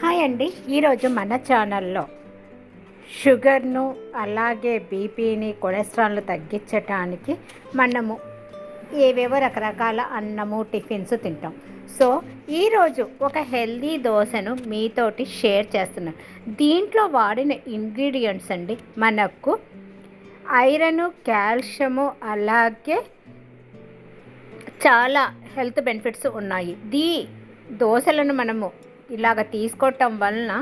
Hi అండి. ఈరోజు మన ఛానల్లో షుగర్ను అలాగే బీపీని కొలెస్ట్రాల్ను తగ్గించటానికి మనము ఏవేవో రకరకాల అన్నము టిఫిన్స్ తింటాం. సో ఈరోజు ఒక హెల్దీ దోశను మీతోటి షేర్ చేస్తున్నాను దీంట్లో వాడిన ఇంగ్రీడియంట్స్ అండి. మనకు ఐరన్ కాల్షియము అలాగే చాలా హెల్త్ బెనిఫిట్స్ ఉన్నాయి. దీ దోశలను మనము ఇలాగ తీసుకోవటం వలన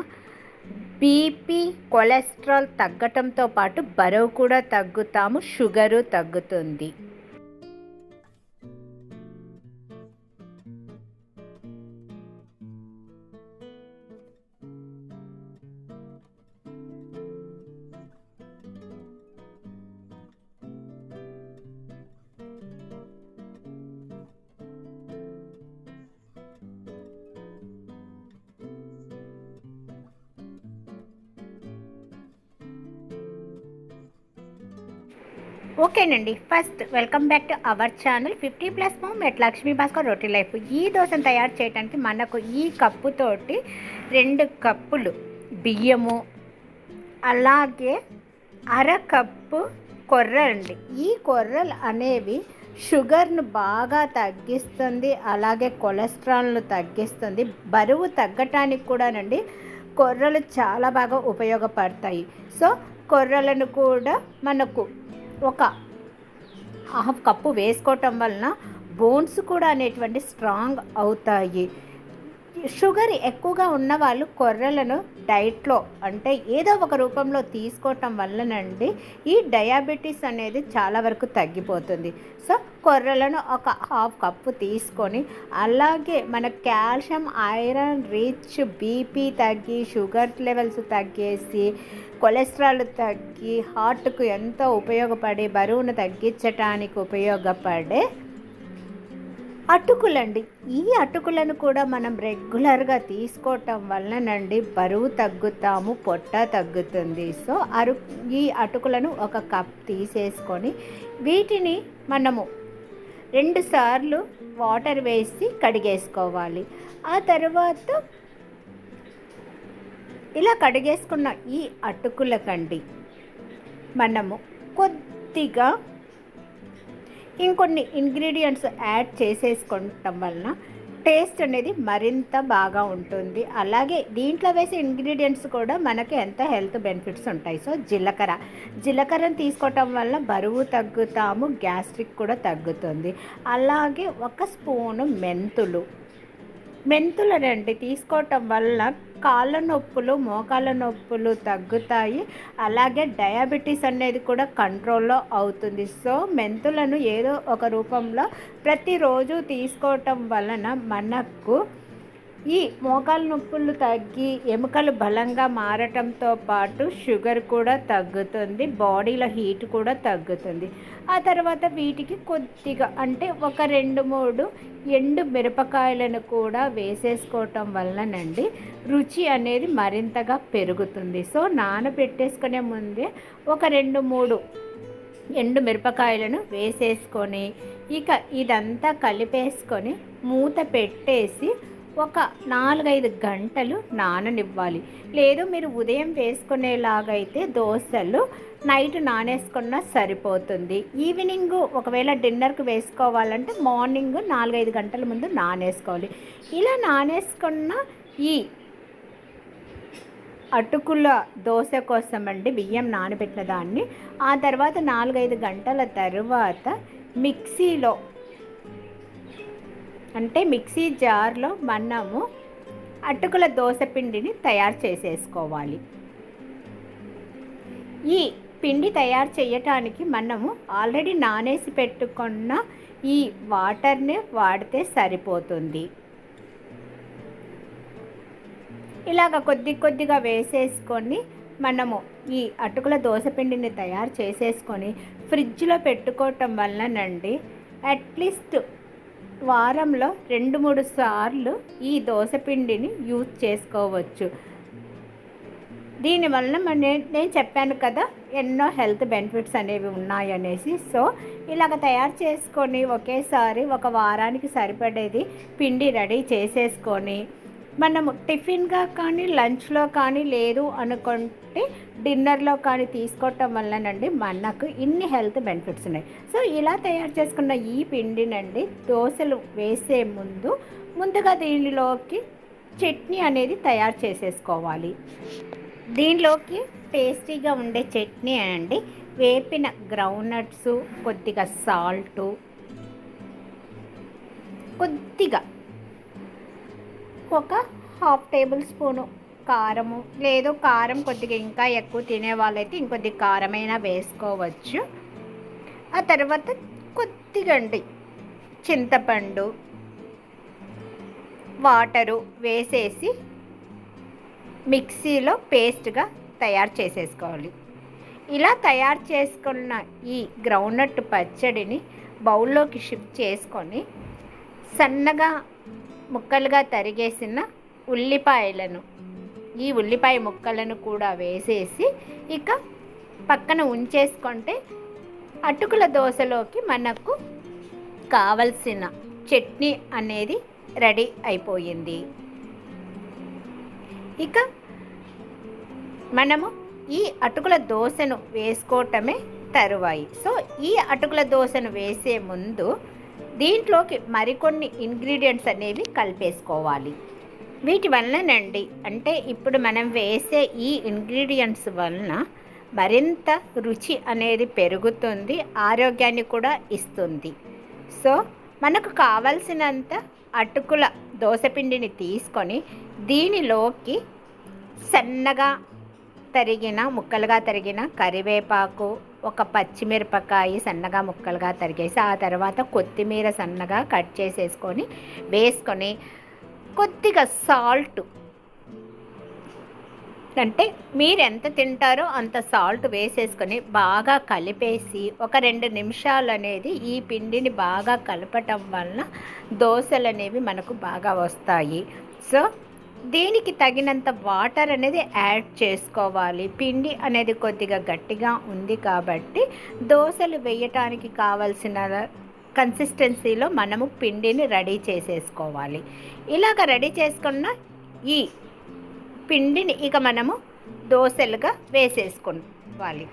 బీపీ కొలెస్ట్రాల్ తగ్గటంతో పాటు బరువు కూడా తగ్గుతాము షుగరు తగ్గుతుంది. ఓకేనండి. First welcome back to our channel fifty plus mom Lakshmi Bhaskar roti life. ఈ దోశను తయారు చేయడానికి మనకు ఈ కప్పుతోటి రెండు కప్పులు బియ్యము అలాగే అర కప్పు కొర్రలండి ఈ కొర్రలు అనేవి షుగర్ను బాగా తగ్గిస్తుంది అలాగే కొలెస్ట్రాల్ను తగ్గిస్తుంది బరువు తగ్గటానికి కూడానండి కొర్రలు చాలా బాగా ఉపయోగపడతాయి. సో కొర్రలను కూడా మనకు ఒక హాఫ్ కప్పు వేసుకోవటం వలన బోన్స్ కూడా అనేటువంటి స్ట్రాంగ్ అవుతాయి. షుగర్ ఎక్కువగా ఉన్న వాళ్ళు కొర్రలను డైట్లో అంటే ఏదో ఒక రూపంలో తీసుకోవటం వల్లనండి ఈ డయాబెటీస్ అనేది చాలా వరకు తగ్గిపోతుంది. సో కొర్రలను ఒక హాఫ్ కప్పు తీసుకొని అలాగే మన కాల్షియం ఐరన్ రిచ్ బీపీ తగ్గి షుగర్ లెవెల్స్ తగ్గేసి కొలెస్ట్రాల్ తగ్గి హార్ట్కు ఎంతో ఉపయోగపడే బరువును తగ్గించటానికి ఉపయోగపడే అటుకులండి. ఈ అటుకులను కూడా మనం రెగ్యులర్గా తీసుకోవటం వలనండి బరువు తగ్గుతాము పొట్ట తగ్గుతుంది. సో అరు ఈ అటుకులను ఒక కప్ తీసేసుకొని వీటిని మనము రెండు సార్లు వాటర్ వేసి కడిగేసుకోవాలి. ఆ తర్వాత ఇలా కడిగేసుకున్న ఈ అటుకులకండి మనము కొద్దిగా ఇంకొన్ని ఇంగ్రీడియంట్స్ యాడ్ చేసేసుకోవటం వలన టేస్ట్ అనేది మరింత బాగా ఉంటుంది. అలాగే దీంట్లో వేసే ఇంగ్రీడియంట్స్ కూడా మనకి ఎంత హెల్త్ బెనిఫిట్స్ ఉంటాయి. సో జీలకర్ర. జీలకర్రను తీసుకోవటం వల్ల బరువు తగ్గుతాము గ్యాస్ట్రిక్ కూడా తగ్గుతుంది. అలాగే ఒక స్పూను మెంతులు. మెంతులనండి. తీసుకోవటం వల్ల కాళ్ళ నొప్పులు మోకాళ్ళ నొప్పులు తగ్గుతాయి. అలాగే డయాబెటీస్ అనేది కూడా కంట్రోల్లో అవుతుంది. సో మెంతులను ఏదో ఒక రూపంలో ప్రతిరోజు తీసుకోవటం వలన మనకు ఈ మోకాలు నొప్పులు తగ్గి ఎముకలు బలంగా మారటంతో పాటు షుగర్ కూడా తగ్గుతుంది బాడీలో హీట్ కూడా తగ్గుతుంది. ఆ తర్వాత వీటికి కొద్దిగా అంటే ఒక రెండు మూడు ఎండు మిరపకాయలను కూడా వేసేసుకోవటం వలనండి రుచి అనేది మరింతగా పెరుగుతుంది. సో నానబెట్టేసుకునే ముందే ఒక రెండు మూడు ఎండు మిరపకాయలను వేసేసుకొని ఇక ఇదంతా కలిపేసుకొని మూత పెట్టేసి ఒక నాలుగైదు గంటలు నాననివ్వాలి. లేదు మీరు ఉదయం వేసుకునేలాగైతే దోశలు నైట్ నానేసుకున్నా సరిపోతుంది. ఈవినింగ్ ఒకవేళ డిన్నర్కి వేసుకోవాలంటే మార్నింగ్ నాలుగైదు గంటల ముందు నానేసుకోవాలి. ఇలా నానేసుకున్న ఈ అటుకుల దోశ కోసం అండి బియ్యం నానబెట్టిన దాన్ని. ఆ తర్వాత నాలుగైదు గంటల తర్వాత మిక్సీలో అంటే మిక్సీ జార్లో మనము అటుకుల దోశ పిండిని తయారు చేసేసుకోవాలి. ఈ పిండి తయారు చేయటానికి మనము ఆల్రెడీ నానేసి పెట్టుకున్న ఈ వాటర్ని వాడితే సరిపోతుంది. ఇలాగ కొద్ది కొద్దిగా వేసేసుకొని మనము ఈ అటుకుల దోశపిండిని తయారు చేసేసుకొని ఫ్రిడ్జ్లో పెట్టుకోవటం వలనండి అట్లీస్ట్ వారంలో రెండు మూడు సార్లు ఈ దోశపిండిని యూజ్ చేసుకోవచ్చు. దీనివల్ల నేను చెప్పాను కదా ఎన్నో హెల్త్ బెనిఫిట్స్ అనేవి ఉన్నాయనేసి. సో ఇలాగ తయారు చేసుకొని ఒకేసారి ఒక వారానికి సరిపడేది పిండి రెడీ చేసేసుకొని మనము టిఫిన్గా కానీ లంచ్లో కానీ లేదు అనుకుంటే డిన్నర్లో కానీ తీసుకోవటం వల్లనండి మనకు ఇన్ని హెల్త్ బెనిఫిట్స్ ఉన్నాయి. సో ఇలా తయారు చేసుకున్న ఈ పిండినండి దోశలు వేసే ముందు ముందుగా దీనిలోకి చట్నీ అనేది తయారు చేసేసుకోవాలి. దీనిలోకి టేస్టీగా ఉండే చట్నీ అండి వేపిన గ్రౌండ్నట్స్ కొద్దిగా సాల్టు కొద్దిగా ఒక హాఫ్ టేబుల్ స్పూను కారము లేదు కారం కొద్దిగా ఇంకా ఎక్కువ తినే వాళ్ళైతే ఇంకొద్ది కారమైనా వేసుకోవచ్చు. ఆ తర్వాత కొద్దిగండి చింతపండు వాటరు వేసేసి మిక్సీలో పేస్ట్గా తయారు చేసేసుకోవాలి. ఇలా తయారు చేసుకున్న ఈ గ్రౌండ్నట్ పచ్చడిని బౌల్లోకి షిఫ్ట్ చేసుకొని సన్నగా ముక్కలుగా తరిగేసిన ఉల్లిపాయలను ఈ ఉల్లిపాయ ముక్కలను కూడా వేసేసి ఇక పక్కన ఉంచేసుకుంటే అటుకుల దోశలోకి మనకు కావలసిన చట్నీ అనేది రెడీ అయిపోయింది. ఇక మనము ఈ అటుకుల దోశను వేసుకోవటమే తరువాయి. సో ఈ అటుకుల దోశను వేసే ముందు దీంట్లోకి మరికొన్ని ఇంగ్రీడియంట్స్ అనేవి కలిపేసుకోవాలి. వీటి వలనండి అంటే ఇప్పుడు మనం వేసే ఈ ఇంగ్రీడియంట్స్ వలన మరింత రుచి అనేది పెరుగుతుంది ఆరోగ్యాన్ని కూడా ఇస్తుంది. సో మనకు కావలసినంత అటుకుల దోశపిండిని తీసుకొని దీనిలోకి సన్నగా తరిగిన ముక్కలుగా తరిగిన కరివేపాకు ఒక పచ్చిమిరపకాయ సన్నగా ముక్కలుగా తరిగేసి ఆ తర్వాత కొత్తిమీర సన్నగా కట్ చేసేసుకొని వేసుకొని కొద్దిగా సాల్ట్. అంటే మీరు ఎంత తింటారో అంత సాల్ట్ వేసేసుకొని బాగా కలిపేసి ఒక రెండు నిమిషాలు అనేది ఈ పిండిని బాగా కలపటం వలన దోశలు అనేవి మనకు బాగా వస్తాయి. సో దీనికి తగినంత వాటర్ అనేది యాడ్ చేసుకోవాలి? పిండి అనేది కొద్దిగా గట్టిగా ఉంది కాబట్టి దోశలు వేయటానికి కావలసిన కన్సిస్టెన్సీలో మనము పిండిని రెడీ చేసేసుకోవాలి. ఇలాగ రెడీ చేసుకున్న ఈ పిండిని ఇక మనము దోశలుగా వేసేసుకోవాలి.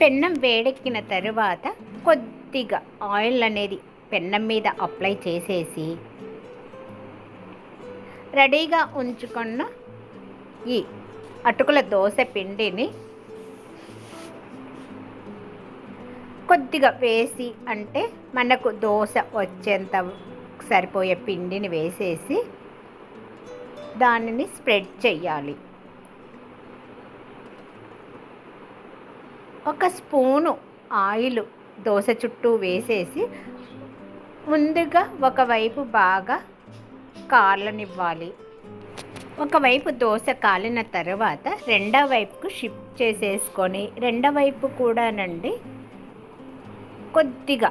పెన్నం వేడెక్కిన తరువాత కొద్దిగా ఆయిల్ అనేది పెన్నం మీద అప్లై చేసేసి రెడీగా ఉంచుకున్న ఈ అటుకుల దోశ పిండిని కొద్దిగా వేసి అంటే మనకు దోశ వచ్చేంత సరిపోయే పిండిని వేసేసి దానిని స్ప్రెడ్ చేయాలి ఒక స్పూను ఆయిల్ దోశ చుట్టూ వేసేసి ముందుగా ఒకవైపు బాగా కాలనివ్వాలి ఒకవైపు దోశ కాలిన తర్వాత రెండో వైపుకు షిఫ్ట్ చేసేసుకొని రెండో వైపు కూడానండి కొద్దిగా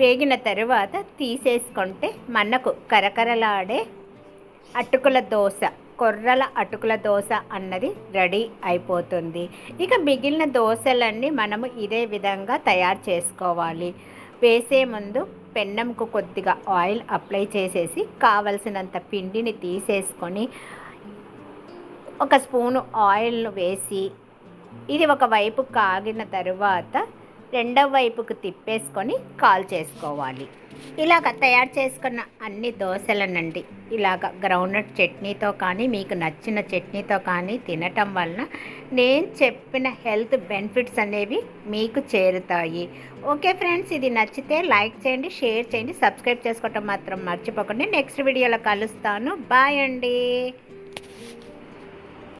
వేగిన తర్వాత తీసేసుకుంటే మనకు కరకరలాడే అటుకుల దోశ కొర్రల అటుకుల దోశ అన్నది రెడీ అయిపోతుంది. ఇక మిగిలిన దోశలన్నీ మనము ఇదే విధంగా తయారు చేసుకోవాలి. వేసే ముందు పెన్నంకు కొద్దిగా ఆయిల్ అప్లై చేసేసి కావలసినంత పిండిని తీసేసుకొని ఒక స్పూను ఆయిల్ను వేసి ఇది ఒక వైపు కాగిన తరువాత రెండవ వైపుకు తిప్పేసుకొని కాల్ చేసుకోవాలి. ఇలాగ తయారు చేసుకున్న అన్ని దోశలనండి. ఇలాగ గ్రౌండ్నట్ చట్నీతో కానీ మీకు నచ్చిన చట్నీతో కానీ తినటం వలన నేను చెప్పిన హెల్త్ బెనిఫిట్స్ అనేవి మీకు చేరుతాయి. ఓకే ఫ్రెండ్స్ ఇది నచ్చితే లైక్ చేయండి షేర్ చేయండి సబ్స్క్రైబ్ చేసుకోవటం మాత్రం మర్చిపోకండి. నెక్స్ట్ వీడియోలో కలుస్తాను. బాయ్ అండి.